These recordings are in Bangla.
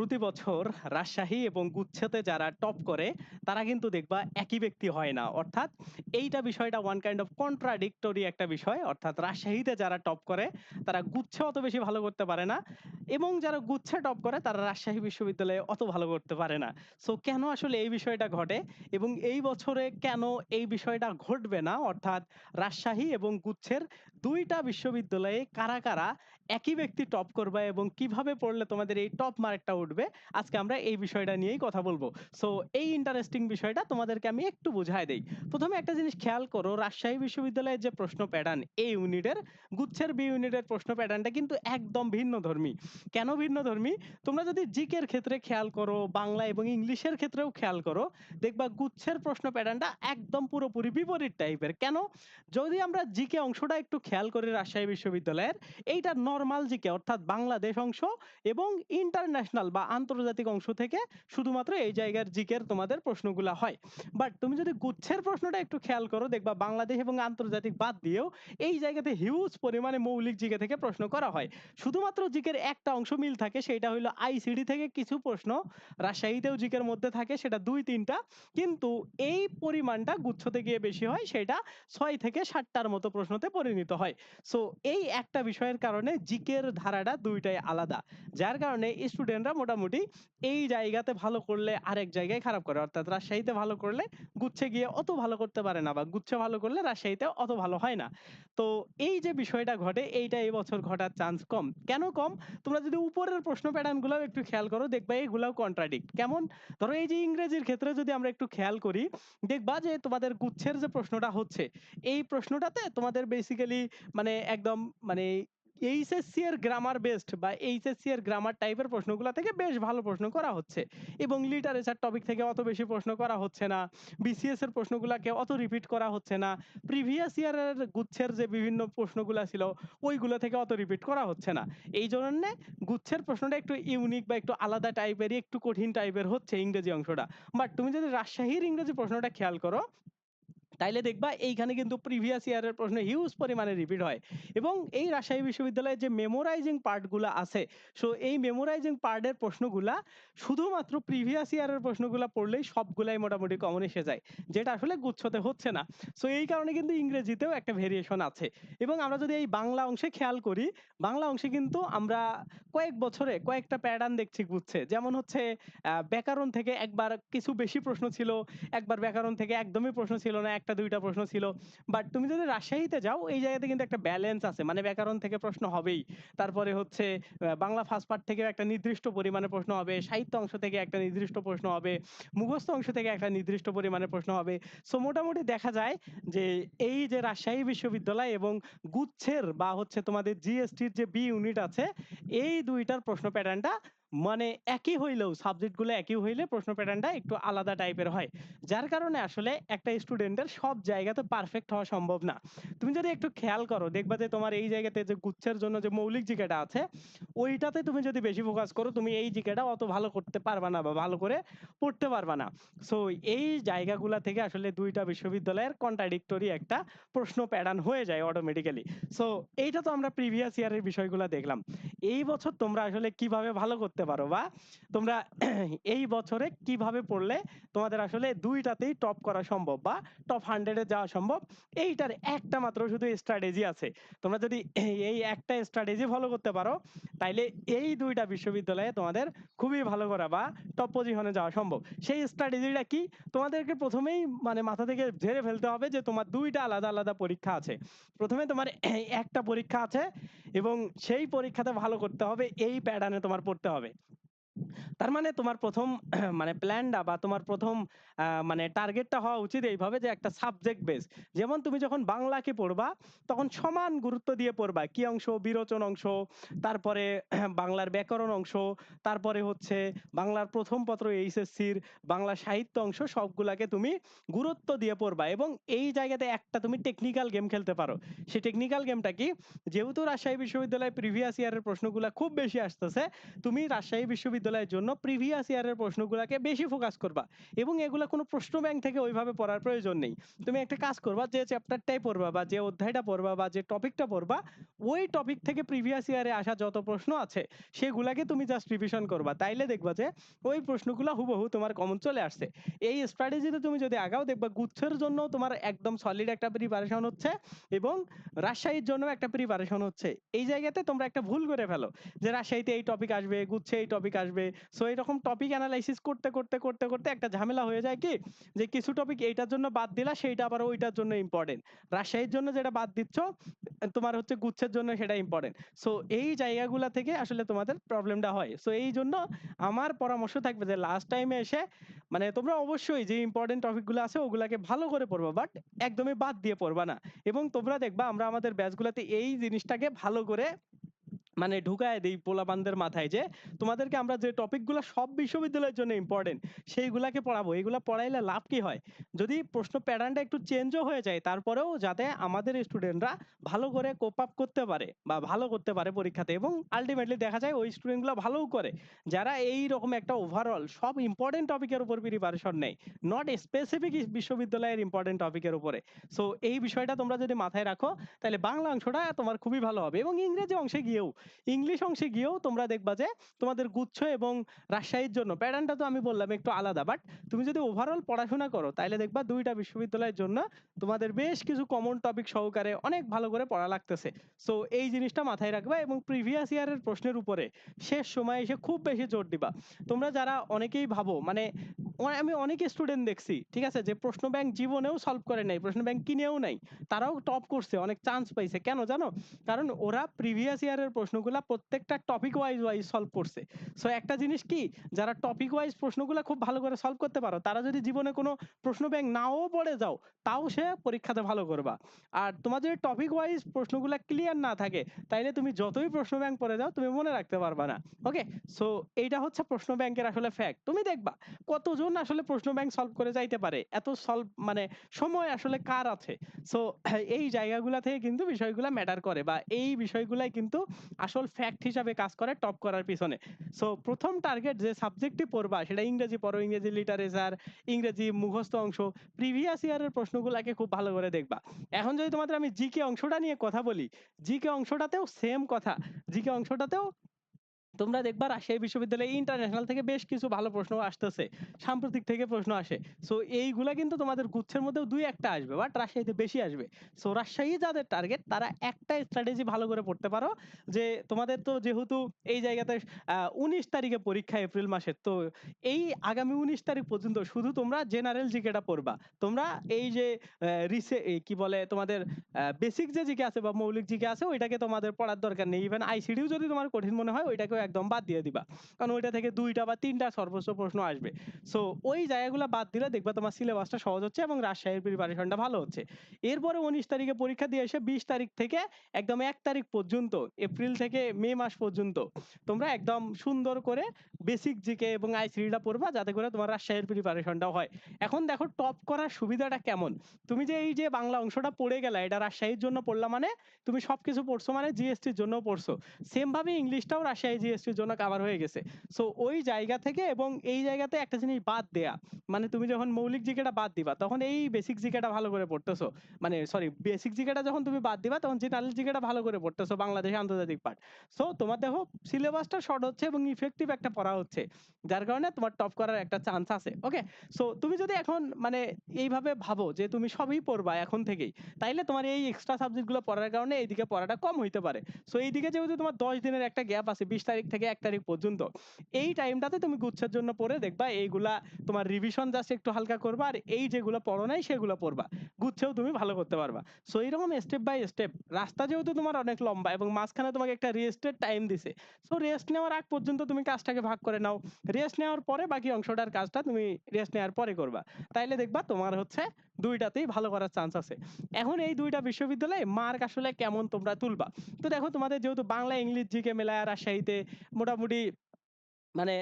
প্রতি বছর রাজশাহী এবং গুচ্ছতে যারা টপ করে, তারা কিন্তু দেখবা একই ব্যক্তি হয় না। অর্থাৎ এইটা বিষয়টা ওয়ান কাইন্ড অফ কন্ট্রাডিক্টরি একটা বিষয়। অর্থাৎ রাজশাহীতে যারা টপ করে, তারা গুচ্ছে অত বেশি ভালো করতে পারে না এবং যারা গুচ্ছে টপ করে, তারা রাজশাহী বিশ্ববিদ্যালয়ে অত ভালো করতে পারে না। সো কেন আসলে এই বিষয়টা ঘটে এবং এই বছরে কেন এই বিষয়টা ঘটবে না? অর্থাৎ রাজশাহী এবং গুচ্ছের দুইটা বিশ্ববিদ্যালয়ে কারা কারা একই ব্যক্তি টপ করবে এবং কীভাবে পড়লে তোমাদের এই টপ মার্কটা উঠবে, আজকে আমরা এই বিষয়টা নিয়েই কথা বলব। সো এই ইন্টারেস্টিং বিষয়টা তোমাদেরকে আমি একটু বুঝাই দেই। প্রথমে একটা জিনিস খেয়াল করো, রাজশাহী বিশ্ববিদ্যালয়ের যে প্রশ্ন প্যাটার্ন এ ইউনিটের গুচ্ছের বি ইউনিটের প্রশ্ন প্যাটার্নটা কিন্তু একদম ভিন্ন ধর্মী। কেন ভিন্ন ধর্মী? তোমরা যদি জিকের ক্ষেত্রে খেয়াল করো, বাংলা এবং ইংলিশের ক্ষেত্রেও খেয়াল করো, দেখবা গুচ্ছের প্রশ্ন প্যাটার্নটা একদম পুরোপুরি বিপরীত টাইপের কেন? যদি আমরা জিকে অংশটা একটু খেয়াল করি রাজশাহী বিশ্ববিদ্যালয়ের, এইটা নর্মাল জিকে অর্থাৎ বাংলাদেশ অংশ এবং ইন্টারন্যাশনাল বা আন্তর্জাতিক অংশ থেকে শুধুমাত্র এই জায়গার জিকের তোমাদের প্রশ্নগুলো হয়। বাট তুমি যদি গুচ্ছের প্রশ্নটা একটু খেয়াল করো, দেখবা বাংলাদেশ এবং আন্তর্জাতিক বাদ দিয়েও এই জায়গাতে হিউজ পরিমাণে মৌলিক জিকে থেকে প্রশ্ন করা হয়। শুধুমাত্র জিকের একটা অংশ মিল থাকে, সেটা হলো আইসিডি থেকে কিছু প্রশ্ন, রাজশাহীতেও জিকের মধ্যে থাকে, সেটা দুই তিনটা। কিন্তু এই পরিমাণটা গুচ্ছতে গিয়ে বেশি হয়, সেটা ছয় থেকে ষাটটার মতো প্রশ্নতে পরিণত হয়। সো এই একটা বিষয়ের কারণে জিকের ধারাটা দুইটাই আলাদা। যার কারণে স্টুডেন্টরা মোটামুটি এই জায়গাতে ভালো করলে আরেক জায়গায় খারাপ করে। অর্থাৎ রাজশাহীতে ভালো করলে গুচ্ছে গিয়ে অত ভালো করতে পারে না বা গুচ্ছে ভালো করলে রাজশাহীতে অত ভালো হয় না। তো এই যে বিষয়টা ঘটে, এইটা এই বছর ঘটার চান্স কম। কেন কম? তোমরা যদি উপরের প্রশ্ন প্যাটার্নগুলো একটু খেয়াল করো, দেখবা এইগুলাও কন্ট্রাডিক্ট কেমন? ধরো এই যে ইংরেজির ক্ষেত্রে যদি আমরা একটু খেয়াল করি, দেখবা যে তোমাদের গুচ্ছের যে প্রশ্নটা হচ্ছে, এই প্রশ্নটাতে তোমাদের বেসিক্যালি মানে একদম মানে এইচএসসি এর গ্রামার বেস্ট বা এইচএসসি এর গ্রামার টাইপের প্রশ্নগুলো থেকে বেশ ভালো প্রশ্ন করা হচ্ছে। এবং লিটারেচার টপিক থেকে অত বেশি প্রশ্ন করা হচ্ছে না। বিসিএস এর প্রশ্নগুলোকে অত রিপিট করা হচ্ছে না। প্রিভিয়াস ইয়ারের গুচ্ছের যে বিভিন্ন প্রশ্নগুলো ছিল, ওইগুলো থেকে অত রিপিট করা হচ্ছে না। এই জন্য গুচ্ছের প্রশ্নটা একটু ইউনিক বা একটু আলাদা টাইপেরই একটু কঠিন টাইপের হচ্ছে ইংরেজি অংশটা। বাট তুমি যদি রাজশাহীর ইংরেজি প্রশ্নটা খেয়াল করো তাইলে দেখবা এইখানে কিন্তু প্রিভিয়াস ইয়ারের প্রশ্ন হিউজ পরিমাণে রিপিট হয়। এবং এই রাজশাহী বিশ্ববিদ্যালয়ে যে মেমোরাইজিং পার্টগুলো আছে সো এই মেমোরাইজিং পার্টের প্রশ্নগুলা শুধুমাত্র প্রিভিয়াস ইয়ারের প্রশ্নগুলো পড়লেই সবগুলাই মোটামুটি কমন এসে যায়, যেটা আসলে গুচ্ছতে হচ্ছে না। সো এই কারণে কিন্তু ইংরেজিতেও একটা ভেরিয়েশন আছে। এবং আমরা যদি এই বাংলা অংশে খেয়াল করি, বাংলা অংশে কিন্তু আমরা কয়েক বছরে কয়েকটা প্যাটার্ন দেখছি গুচ্ছে। যেমন হচ্ছে ব্যাকরণ থেকে একবার কিছু বেশি প্রশ্ন ছিল, একবার ব্যাকরণ থেকে একদমই প্রশ্ন ছিল না, একটা দুইটা প্রশ্ন ছিল। বাট তুমি যদি রাজশাহীতে যাও, এই জায়গাতে কিন্তু একটা ব্যালেন্স আছে। মানে ব্যাকরণ থেকে প্রশ্ন হবেই। তারপরে হচ্ছে বাংলা ফার্স্ট পার্ট থেকে একটা নির্দিষ্ট পরিমাণে প্রশ্ন হবে। সাহিত্য অংশ থেকে একটা নির্দিষ্ট প্রশ্ন হবে। মুখস্থ অংশ থেকে একটা নির্দিষ্ট পরিমাণে প্রশ্ন হবে। সো মোটামুটি দেখা যায় যে এই যে রাজশাহী বিশ্ববিদ্যালয় এবং গুচ্ছের বা হচ্ছে তোমাদের জিএসটির যে বি ইউনিট আছে, এই দুইটার প্রশ্ন প্যাটার্নটা মানে একই হইলেও সাবজেক্টগুলো একই হইলে প্রশ্ন প্যাটার্নটা একটু আলাদা টাইপের হয়। যার কারণে আসলে একটা স্টুডেন্টের সব জায়গাতে পারফেক্ট হওয়া সম্ভব না। তুমি যদি একটু খেয়াল করো, দেখবা যে তোমার এই জায়গাতে যে গুচ্ছের জন্য যে মৌলিক জিকেটা আছে, ওইটাতে তুমি যদি বেশি ফোকাস করো, তুমি এই জিকেটা অত ভালো করতে পারবা না বা ভালো করে পড়তে পারবা না। সো এই জায়গাগুলা থেকে আসলে দুইটা বিশ্ববিদ্যালয়ের কন্ট্রাডিক্টরি একটা প্রশ্ন প্যাটার্ন হয়ে যায় অটোমেটিক্যালি সো এইটা তো আমরা প্রিভিয়াস ইয়ারের বিষয়গুলো দেখলাম। এই বছর তোমরা আসলে কীভাবে ভালো করতে পারো বা তোমরা এই বছরে কীভাবে পড়লে তোমাদের আসলে দুইটাতেই টপ করা সম্ভব বা টপ হান্ড্রেডে যাওয়া সম্ভব, এইটার একটা মাত্র শুধু স্ট্র্যাটেজি আছে। তোমরা যদি এই একটা স্ট্র্যাটেজি ফলো করতে পারো তাইলে এই দুইটা বিশ্ববিদ্যালয়ে তোমাদের খুবই ভালো করা বা টপ পজিশনে যাওয়া সম্ভব। সেই স্ট্র্যাটেজিটা কি? তোমাদেরকে প্রথমেই মানে মাথা থেকে ঝেড়ে ফেলতে হবে যে তোমার দুইটা আলাদা আলাদা পরীক্ষা আছে। প্রথমে তোমার একটা পরীক্ষা আছে এবং সেই পরীক্ষাতে ভালো করতে হবে, এই প্যাটার্নে তোমার পড়তে হবে। তার মানে তোমার প্রথম মানে প্ল্যানটা বা তোমার প্রথম মানে টার্গেটটা হওয়া উচিত এইভাবে যে একটা সাবজেক্ট বেস যেমন তুমি যখন বাংলাকে পড়বা, তখন সমান গুরুত্ব দিয়ে পড়বা। কি অংশ? বিরোচন অংশ, তারপরে বাংলার ব্যাকরণ অংশ, তারপরে হচ্ছে বাংলার প্রথম পত্র এইচএসসির বাংলা সাহিত্য অংশ, সবগুলাকে তুমি গুরুত্ব দিয়ে পড়বা এবং এই জায়গাতে একটা তুমি টেকনিক্যাল গেম খেলতে পারো। সেই টেকনিক্যাল গেমটা কি? যেহেতু রাজশাহী বিশ্ববিদ্যালয় প্রিভিয়াস ইয়ারের প্রশ্নগুলো খুব বেশি আসতেছে, তুমি রাজশাহী বিশ্ববিদ্যালয় বিশ্ববিদ্যালয়ের জন্য প্রিভিয়াস ইয়ারের প্রশ্নগুলাকে বেশি ফোকাস করবা। এবং এগুলা কোনো প্রশ্ন ব্যাংক থেকে ওইভাবে পড়ার প্রয়োজন নেই। তুমি একটা কাজ করবা, যে চ্যাপ্টারটাই পড়বা বা যে অধ্যায়টা পড়বা বা যে টপিকটা পড়বা, ওই টপিক থেকে প্রিভিয়াস ইয়ারে আসা যত প্রশ্ন আছে, সেগুলাকে তুমি জাস্ট রিভিশন করবা। তাইলে দেখবা যে ওই প্রশ্নগুলো হুবহু তোমার কমন চলে আসছে। এই স্ট্র্যাটেজিতে তুমি যদি আগাও, দেখবা গুচ্ছের জন্য তোমার একদম সলিড একটা প্রিপারেশন হচ্ছে এবং রাজশাহীর জন্য একটা প্রিপারেশন হচ্ছে। এই জায়গাতে তোমরা একটা ভুল করে ফেলো, যে রাজশাহীতে এই টপিক আসবে, গুচ্ছে এই টপিক আসবে। সো এরকম টপিক অ্যানালাইসিস করতে করতে করতে করতে একটা ঝামেলা হয়ে যায় কি? যে কিছু টপিক এইটার জন্য বাদ দিলা, সেইটা আবার ওইটার জন্য ইম্পর্টেন্ট রাজশাহীর জন্য যেটা বাদ দিচ্ছ, তোমার হচ্ছে গুচ্ছের জন্য সেটা ইম্পর্টেন্ট সো এই জায়গাগুলা থেকে আসলে তোমাদের প্রবলেমটা হয়। সো এই জন্য আমার পরামর্শ থাকবে যে লাস্ট টাইমে এসে মানে তোমরা অবশ্যই যে ইম্পর্টেন্ট টপিকগুলো আছে, ওগুলাকে ভালো করে পড়বা বাট একদমই বাদ দিয়ে পড়বা না। এবং তোমরা দেখবা, আমরা আমাদের ব্যাচগুলোতে এই জিনিসটাকে ভালো করে মানে ঢুকায় দেই পোলাপানদের মাথায় যে, তোমাদেরকে আমরা যে টপিকগুলো সব বিশ্ববিদ্যালয়ের জন্য ইম্পর্টেন্ট সেইগুলাকে পড়াবো। এগুলা পড়াইলে লাভ কি হয়? যদি প্রশ্ন প্যাটার্নটা একটু চেঞ্জও হয়ে যায়, তারপরেও যাতে আমাদের স্টুডেন্টরা ভালো করে কোপ আপ করতে পারে বা ভালো করতে পারে পরীক্ষাতে এবং আলটিমেটলি দেখা যায় ওই স্টুডেন্টগুলো ভালোও করে। যারা এই রকম একটা ওভারঅল সব ইম্পর্টেন্ট টপিকের উপর প্রিপারেশন নেয় নট স্পেসিফিক বিশ্ববিদ্যালয়ের ইম্পর্টেন্ট টপিকের উপরে। সো এই বিষয়টা তোমরা যদি মাথায় রাখো, তাহলে বাংলা অংশটা তোমার খুবই ভালো হবে এবং ইংরেজি অংশে গিয়েও ইংলিশ অংশে গিয়েও তোমরা দেখবা যে তোমাদের গুচ্ছ এবং রাজশাহীর জন্য, প্যাটার্নটা তো আমি বললাম একটু আলাদা বাট তুমি যদি ওভারঅল পড়াশোনা করো তাহলে দেখবা দুইটা বিশ্ববিদ্যালয়ের জন্য তোমাদের বেশ কিছু কমন টপিক সহকারে অনেক ভালো করে পড়া লাগতেছে। সো এই জিনিসটা মাথায় রাখবা এবং প্রিভিয়াস ইয়ারের প্রশ্নের উপরে শেষ সময় এসে খুব বেশি জোর দিবা। তোমরা যারা অনেকেই ভাবো মানে আমি অনেক স্টুডেন্ট দেখছি, ঠিক আছে? যে প্রশ্ন ব্যাংক জীবনেও সলভ করে নাই, প্রশ্ন ব্যাংক কিনেও নাই। তারাও টপ করছে, অনেক চান্স পাইছে। কেন জানো? কারণ ওরা প্রিভিয়াস ইয়ারের প্রশ্নগুলা প্রত্যেকটা টপিক ওয়াইজ ওয়াইজ সলভ করছে। সো একটা জিনিস কি? যারা টপিক ওয়াইজ প্রশ্নগুলো খুব ভালো করে সলভ করতে পারো, তারা যদি জীবনে কোনো প্রশ্ন ব্যাংক নাও পড়ে যাও, তাও সে পরীক্ষাতে ভালো করবা। আর তোমার যদি টপিক ওয়াইজ প্রশ্নগুলো ক্লিয়ার না থাকে, তাইলে তুমি যতই প্রশ্ন ব্যাংক পড়ে যাও, তুমি মনে রাখতে পারবা না। ওকে সো এইটা হচ্ছে প্রশ্ন ব্যাংকের আসলে ফ্যাক্ট তুমি দেখবা, কতজন আসলে প্রশ্ন ব্যাংক সলভ করে যাইতে পারে। এত সলভ মানে সময় আসলে কার আছে? সো এই জায়গাগুলা থেকে কিন্তু বিষয়গুলা ম্যাটার করে বা এই বিষয়গুলাই কিন্তু আসল ফ্যাক্ট হিসাবে কাজ করে টপ করার পিছনে। সো প্রথম টার্গেট যে সাবজেক্টই পড়বা, সেটা ইংরেজি পড়ো, ইংরেজি লিটারেচার ইংরেজি মুখস্থ অংশ প্রিভিয়াস ইয়ারের প্রশ্নগুলাকে খুব ভালো করে দেখবা। এখন যদি তোমাদের আমি জিকে অংশটা নিয়ে কথা বলি জিকে অংশটাতেও সেম কথা। জিকে অংশটাতেও তোমরা দেখবা রাজশাহী বিশ্ববিদ্যালয়ে ইন্টারন্যাশনাল থেকে বেশ কিছু ভালো প্রশ্ন আসতেছে, সাম্প্রতিক থেকে প্রশ্ন আসে। সো এইগুলা কিন্তু তোমাদের গুচ্ছের মধ্যেও দুই একটা আসবে বাট রাজশাহীতে বেশি আসবে। সো রাজশাহী যাদের টার্গেট তারা একটা স্ট্র্যাটেজি ভালো করে পড়তে পারো, যে তোমাদের তো যেহেতু এই জায়গাতে উনিশ তারিখে পরীক্ষা এপ্রিল মাসের, তো এই আগামী উনিশ তারিখ পর্যন্ত শুধু তোমরা জেনারেল জিকেটা পড়বা। তোমরা এই যে রিসে কি বলে তোমাদের বেসিক যে জিকে আছে বা মৌলিক জিকে আছে, ওইটাকে তোমাদের পড়ার দরকার নেই। ইভেন আইসিডিও যদি তোমার কঠিন মনে হয়, ওইটাকেও একদম বাদ দিয়ে দিবা। কারণ ওইটা থেকে দুইটা বা তিনটা সর্বোচ্চ প্রশ্ন আসবে। সো ওই জায়গাগুলো বাদ দিলে দেখবা তোমার সিলেবাসটা সহজ হচ্ছে এবং রাজশাহীর প্রিপারেশনটা ভালো হচ্ছে। এরপরে উনিশ তারিখে পরীক্ষা দিয়ে এসে বিশ তারিখ থেকে একদম এক তারিখ পর্যন্ত, এপ্রিল থেকে মে মাস পর্যন্ত তোমরা একদম সুন্দর করে বেসিক জিকে এবং আইসিডিটা পড়বা যাতে করে তোমার রাজশাহীর প্রিপারেশনটাও হয়। এখন দেখো টপ করার সুবিধাটা কেমন? তুমি যে এই যে বাংলা অংশটা পড়ে গেলা, এটা রাজশাহীর জন্য পড়লা মানে তুমি সবকিছু পড়ছো মানে জিএসটির জন্য পড়ছো। সেম ভাবে ইংলিশটাও রাজশাহী জিএসটির জন্য কভার হয়ে গেছে। সো ওই জায়গা থেকে এবং এই জায়গাতে একটা জিনিস বাদ দেয়া। মানে তুমি যখন মৌলিক জিকেটা বাদ দিবা, তখন এই বেসিক জিকেটা ভালো করে পড়তেছো। মানে সরি বেসিক জিকেটা যখন তুমি বাদ দিবা, তখন জেনারেল জিকেটা ভালো করে পড়তেছো বাংলাদেশ আন্তর্জাতিক পাঠ সো তোমার দেখো সিলেবাসটা শর্ট হচ্ছে এবং ইফেক্টিভ একটা পড়া হচ্ছে। যার কারণে তোমার টপ করার একটা চান্স আছে ওকে সো তুমি যদি এখন মানে এইভাবে ভাবো যে তুমি সবই পড়বা এখন থেকেই, তাইলে তোমার এই এক্সট্রা সাবজেক্টগুলো পড়ার কারণে এইদিকে পড়াটা কম হইতে পারে। সো এইদিকে যেহেতু তোমার দশ দিনের একটা গ্যাপ আছে, বিশ তারিখ থেকে এক তারিখ পর্যন্ত। এই টাইমটাতে তুমি গুচ্ছের জন্য পড়ে দেখবা এইগুলা তোমার রিভিশন জাস্ট একটু হালকা করবা আর এই যেগুলো পড়ো নাই সেগুলো পড়বা। গুচ্ছেও তুমি ভালো করতে পারবা। সো এইরকম স্টেপ বাই স্টেপ রাস্তা যেহেতু তোমার অনেক লম্বা এবং মাঝখানে তোমাকে একটা রেস্টের টাইম দিছে। সো রেস্ট নেওয়ার আগ পর্যন্ত তুমি কাজটাকে ভাগ করে নাও। রেস্ট নেওয়ার পরে বাকি অংশটার কাজটা তুমি রেস্ট নেওয়ার পরে করবা। তাইলে দেখবা তোমার হচ্ছে দুইটাতেই ভালো করার চান্স আছে। এখন এই দুইটা বিশ্ববিদ্যালয়ে মার্ক আসলে কেমন তোমরা তুলবা? তো দেখো, তোমাদের যেহেতু বাংলা, ইংলিশ জিকে মেলায়, রাজশাহীতে মোটামুটি মানে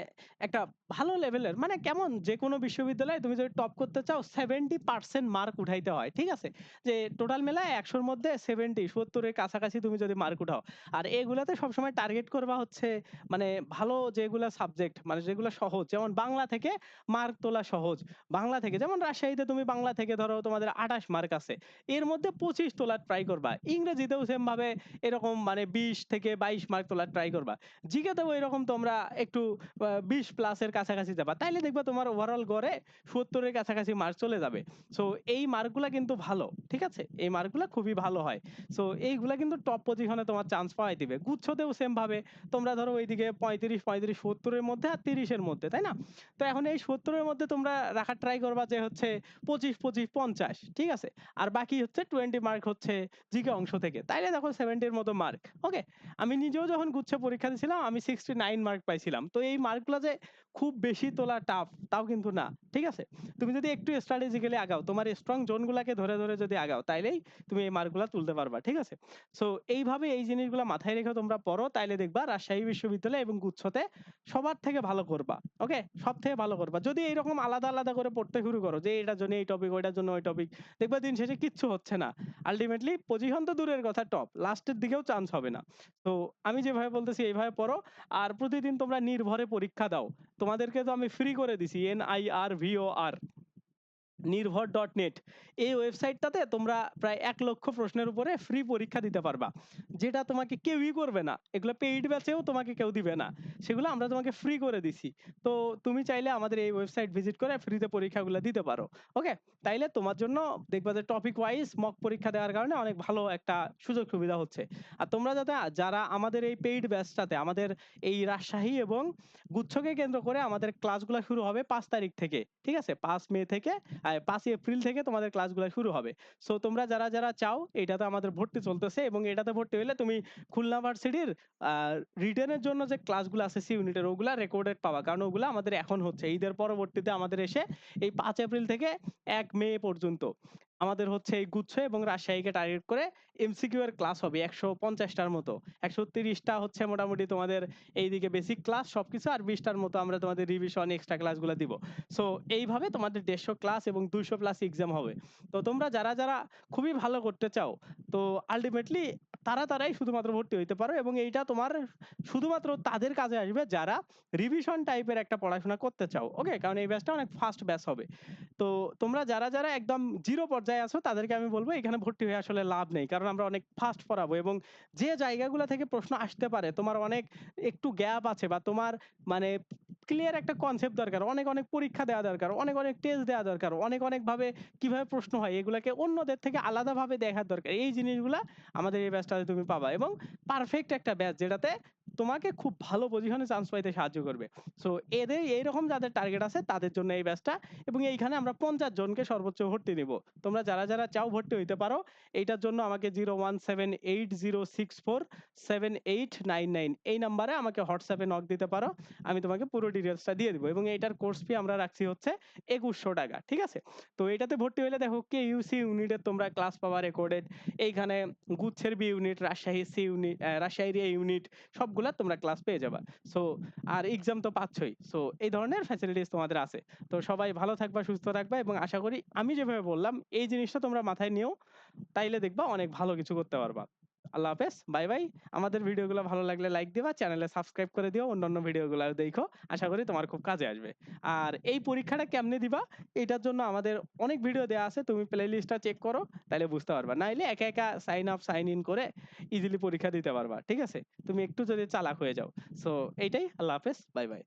একটা ভালো লেভেলের মানে কেমন যে যেকোনো বিশ্ববিদ্যালয়ে তুমি যদি টপ করতে চাও 70% মার্ক উঠাইতে হয়। ঠিক আছে? যে টোটাল মেলায় একশোর মধ্যে 70 ৭০ এর কাছাকাছি তুমি যদি মার্ক উঠাও। আর এগুলাতে সবসময় টার্গেট করবা হচ্ছে মানে ভালো যেগুলা সাবজেক্ট মানে যেগুলো সহজ, যেমন বাংলা থেকে মার্ক তোলা সহজ। বাংলা থেকে, যেমন রাজশাহীতে তুমি বাংলা থেকে ধরো তোমাদের ২৮ মার্ক আছে। এর মধ্যে ২৫ তোলার ট্রাই করবা। ইংরেজিতেও সেম ভাবে এরকম মানে ২০ থেকে ২২ মার্ক তোলার ট্রাই করবা। জিকেতেও এরকম তোমরা একটু বিশ ২০ প্লাস এর কাছাকাছি যাবা। তাইলে দেখবা তোমার ওভারঅল গড়ে ৭০ এর কাছাকাছি মার্ক চলে যাবে। সো এই মার্কগুলা কিন্তু ভালো। ঠিক আছে? এই মার্কগুলা খুবই ভালো হয়। সো এইগুলা কিন্তু টপ পজিশনে তোমার চান্স পাওয়াই দিবে। গুচ্ছতেও সেম ভাবে তোমরা ধরো ওইদিকে ৩৫, ৩৫, ৭০ এর মধ্যে আর ৩০ এর মধ্যে, তাই না? তো এখন এই ৭০ এর মধ্যে তোমরা রাখার ট্রাই করবা যে হচ্ছে ২৫, ২৫, ৫০ ঠিক আছে? আর বাকি হচ্ছে 20 মার্ক হচ্ছে জিকে অংশ থেকে। তাইলে দেখো 70 এর মতো মার্ক। ওকে? আমি নিজেও যখন গুচ্ছ পরীক্ষা দিছিলাম আমি 69 মার্ক পাইছিলাম। তো এই মার্কগুলা যে খুব বেশি তোলা টাফ তাও কিন্তু না। ঠিক আছে? তুমি যদি একটু স্ট্র্যাটেজিক্যালি আগাও, তোমার স্ট্রং জোন গুলাকে ধরে, ধরে যদি আগাও তাইলেই তুমি এই মার্কগুলা তুলতে পারবা। ঠিক আছে? সো এইভাবে এই জিনিসগুলা মাথায় রেখে তোমরা পড়ো তাইলে দেখবা রাজশাহী বিশ্ববিদ্যালয় এবং গুচ্ছতে সবার থেকে ভালো করবা। ওকে? সব থেকে ভালো করবা। যদি এইরকম আলাদা, আলাদা করে পড়তে শুরু করো যে এটার জন্য এই টপিক, ওইটার জন্য ওই টপিক দেখবা দিন শেষে কিচ্ছু হচ্ছে না। আল্টিমেটলি পজিশন তো দূরের কথা টপ। লাস্টের দিকেও চান্স হবে না। তো আমি যেভাবে বলতেছি এইভাবে পড়ো। আর প্রতিদিন তোমরা নির্ভরে পরীক্ষা দাও। তোমাদেরকে তো আমি ফ্রি করে দিছি। NIRVOR নির্ভর ডট নেট এই ওয়েবসাইটটাতে তোমরা প্রায় ১ লক্ষ প্রশ্নের উপরে ফ্রি পরীক্ষা দিতে পারবা। যেটা তোমাকে কেউই করবে না। এগুলা পেইড ব্যাচেও তোমাকে কেউ দিবে না। সেগুলো আমরা তোমাকে ফ্রি করে দিছি। তো তুমি চাইলে আমাদের এই ওয়েবসাইট ভিজিট করে ফ্রিতে পরীক্ষাগুলা দিতে পারো। ওকে? তাইলে তোমার জন্য দেখবা যে টপিক ওয়াইজ মক পরীক্ষা দেওয়ার কারণে অনেক ভালো একটা সুযোগ সুবিধা হচ্ছে। আর তোমরা যাতে, যারা আমাদের এই পেইড ব্যাচটাতে আমাদের এই রাজশাহী এবং গুচ্ছকে কেন্দ্র করে আমাদের ক্লাসগুলা শুরু হবে পাঁচ তারিখ থেকে। ঠিক আছে? পাঁচ মে থেকে ৫ এপ্রিল থেকে তোমাদের ক্লাসগুলো শুরু হবে। সো তোমরা যারা, যারা চাও এটাতে আমাদের ভর্তি চলতেছে এবং এটাতে ভর্তি হলে তুমি খুলনা ভার্সিটির রিটার্নের জন্য যে ক্লাসগুলা আছে সি ইউনিটের ওগুলা রেকর্ডেড পাবা। কারণ ওগুলো আমাদের এখন হচ্ছে। ঈদের পরবর্তীতে আমাদের এসে এই পাঁচ এপ্রিল থেকে এক মে পর্যন্ত আমাদের হচ্ছে এই গুচ্ছ এবং রাজশাহীকে টার্গেট করে এমসিকিউ এর ক্লাস হবে একশো পঞ্চাশটার মতো। একশো তিরিশটা হচ্ছে মোটামুটি তোমাদের এইদিকে বেসিক ক্লাস সবকিছু আর ২০ টার মতো আমরা তোমাদের রিভিশন এক্সট্রা ক্লাসগুলো দিব। সো এইভাবে তোমাদের ১৫০ ক্লাস এবং ২০০ প্লাস এক্সাম হবে। তো তোমরা যারা, যারা খুবই ভালো করতে চাও তো আল্টিমেটলি তারা, তারাই শুধুমাত্র ভর্তি হইতে পারো এবং এইটা তোমার শুধুমাত্র তাদের কাজে আসবে যারা রিভিশন টাইপের একটা পড়াশোনা করতে চাও। ওকে? কারণ এই ব্যাচটা অনেক ফাস্ট ব্যাচ হবে। তো তোমরা যারা, যারা একদম 0 পর্যায়ে আছো তাদেরকে আমি বলব এখানে ভর্তি হয়ে আসলে লাভ নেই। কারণ আমরা অনেক ফাস্ট পড়াবো এবং যে জায়গাগুলা থেকে প্রশ্ন আসতে পারে তোমার অনেক একটু গ্যাপ আছে বা তোমার মানে ক্লিয়ার একটা কনসেপ্ট দরকার। অনেক, অনেক পরীক্ষা দেওয়া দরকার। অনেক, অনেক টেস্ট দেওয়া দরকার। অনেক, অনেক ভাবে কীভাবে প্রশ্ন হয় এগুলাকে অন্যদের থেকে আলাদাভাবে দেখার দরকার। এই জিনিসগুলা আমাদের এই ব্যাচটাতে তুমি পাবা এবং পারফেক্ট একটা ব্যাচ যেটাতে তোমাকে খুব ভালো পজিশনে চান্স পাইতে সাহায্য করবে। সো এদের এইরকম যাদের টার্গেট আছে তাদের জন্য এই ব্যাচটা এবং এইখানে আমরা ৫০ জনকে সর্বোচ্চ ভর্তি নিব। তোমরা যারা, যারা চাও ভর্তি হইতে পারো এইটার জন্য আমাকে 01780647899 এই নাম্বারে আমাকে হোয়াটসঅ্যাপে নক দিতে পারো। আমি তোমাকে পুরো ডিটেইলসটা দিয়ে দিব এবং এইটার কোর্স ফি আমরা রাখছি হচ্ছে ৳২১০০ ঠিক আছে? তো এটাতে ভর্তি হইলে দেখো কেইউসি ইউনিটের তোমরা ক্লাস পাবা রেকর্ডেড। এইখানে গুচ্ছের B unit, Rajshahi C unit, রাজশাহীর ইউনিট সবগুলা তোমরা ক্লাস পেয়ে যাবা। সো আর এক্সাম তো পাচ্ছই। সো এই ধরনের ফ্যাসিলিটিস তোমাদের আছে। তো সবাই ভালো থাকবা, সুস্থ থাকবা এবং আশা করি আমি যেভাবে বললাম এই জিনিসটা তোমরা মাথায় নিও। তাইলে দেখবা অনেক ভালো কিছু করতে পারবা। আল্লাহ হাফেজ। Bye, bye. আমাদের ভিডিওগুলো ভালো লাগলে লাইক দিবা, চ্যানেলে সাবস্ক্রাইব করে দিও। অন্যান্য ভিডিওগুলাও দেইখো। আশা করি তোমার খুব কাজে আসবে। আর এই পরীক্ষাটা কেমনে দিবা এটার জন্য আমাদের অনেক ভিডিও দেওয়া আছে। তুমি প্লেলিস্টটা চেক করো তাইলে বুঝতে পারবা। নাইলে একা, একা সাইন আপ, সাইন ইন করে ইজিলি পরীক্ষা দিতে পারবা। ঠিক আছে? তুমি একটু যদি চালাক হয়ে যাও। সো এইটাই। আল্লাহ হাফেজ। Bye, bye.